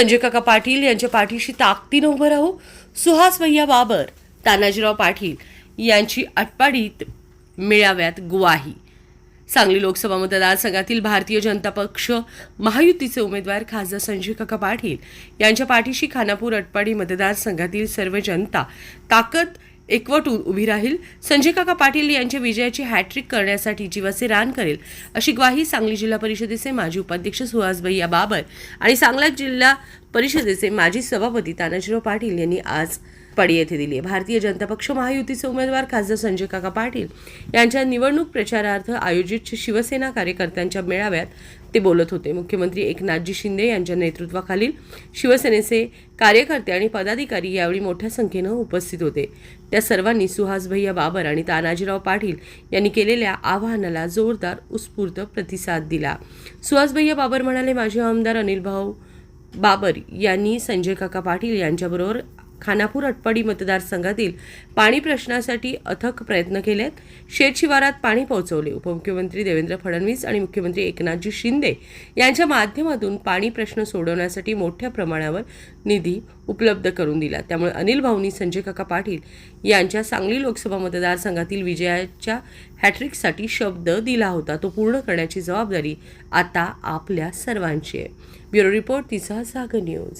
संजय काका पाटील यांच्या पाठीशी ताकदीनं उभं राहू सुहास भैया बाबर तानाजीराव पाटील यांची अटपाडीत मेळाव्यात गुवाही. सांगली लोकसभा मतदारसंघातील भारतीय जनता पक्ष महायुतीचे उमेदवार खासदार संजय काका पाटील यांच्या पाठीशी खानापूर अटपाडी मतदारसंघातील सर्व जनता ताकद एकवटून उभी राहील. संजय काका पाटील यांच्या विजयाची हॅट्रिक करण्यासाठी जीवाचे रान करेल अशी ग्वाही सांगली जिल्हा परिषदेचे माजी उपाध्यक्ष सुहास भैया बाबर आणि सांगला जिल्हा परिषदेचे माजी सभापती तानाजीराव पाटील यांनी आज पडी येथे दिली आहे. भारतीय जनता पक्ष महायुतीचे उमेदवार खासदार संजय काका पाटील यांच्या निवडणूक प्रचारार्थ आयोजित शिवसेना कार्यकर्त्यांच्या मेळाव्यात ते बोलत होते. मुख्यमंत्री एकनाथजी शिंदे यांच्या नेतृत्वाखालील शिवसेनेचे कार्यकर्ते आणि पदाधिकारी यावेळी मोठ्या संख्येनं उपस्थित होते. त्या सर्वांनी सुहास भैया बाबर आणि तानाजीराव पाटील यांनी केलेल्या आवाहनाला जोरदार उत्स्फूर्त प्रतिसाद दिला. सुहास भैया बाबर म्हणाले माजी आमदार अनिल भाऊ बाबर यांनी संजय काका पाटील यांच्याबरोबर खानापूर अटपाडी मतदारसंघातील पाणी प्रश्नासाठी अथक प्रयत्न केलेत. शेत शिवारात पाणी पोहोचवले. उपमुख्यमंत्री देवेंद्र फडणवीस आणि मुख्यमंत्री एकनाथजी शिंदे यांच्या माध्यमातून पाणी प्रश्न सोडवण्यासाठी मोठ्या प्रमाणावर निधी उपलब्ध करून दिला. त्यामुळे अनिल भाऊनी संजय काका पाटील यांच्या सांगली लोकसभा मतदारसंघातील विजयाच्या हॅट्रिकसाठी शब्द दिला होता. तो पूर्ण करण्याची जबाबदारी आता आपल्या सर्वांची आहे. ब्युरो रिपोर्ट तिचा सागर न्यूज.